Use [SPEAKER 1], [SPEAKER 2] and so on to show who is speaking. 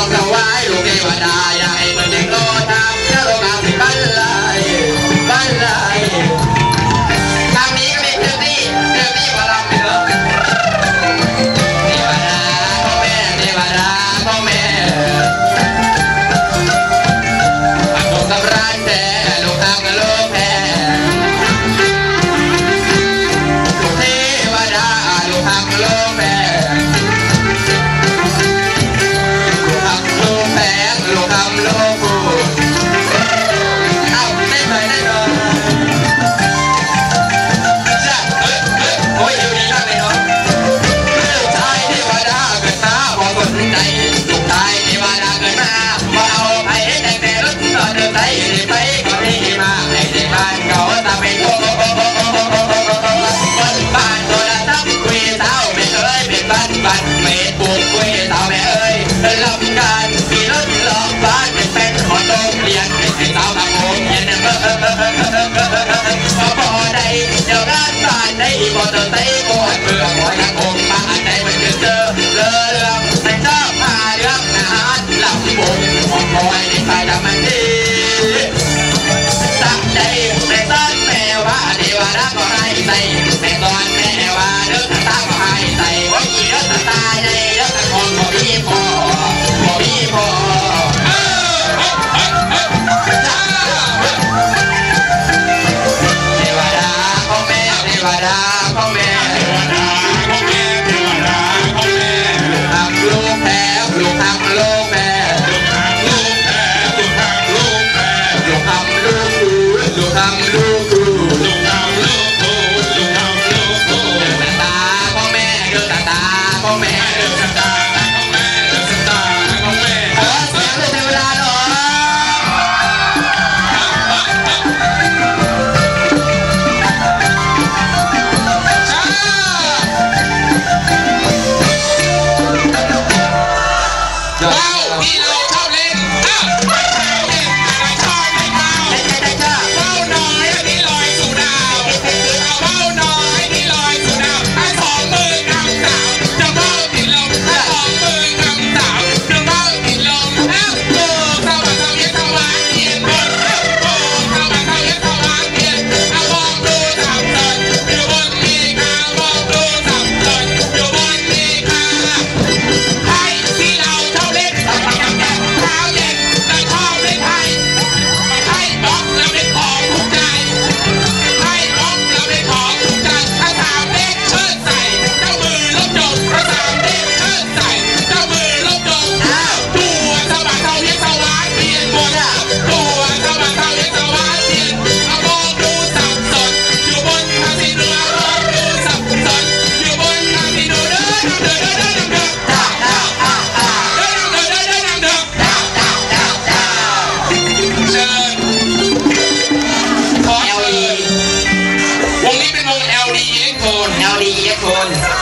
[SPEAKER 1] ต้องถวายลูกเทวดาอย่าให้มันเด็ เตอร์เต้โอ้ยเบื่อหอยนางรมปลาใจมันเดือดเตอเรือเรือใส่เจ้าพายเนาฮารหลับที่บงอยในสายดำมันดีตั้งใจในต้นแม่วาเดวารัก็ให้ใส่แตอนแม่ว่าเด้อ California.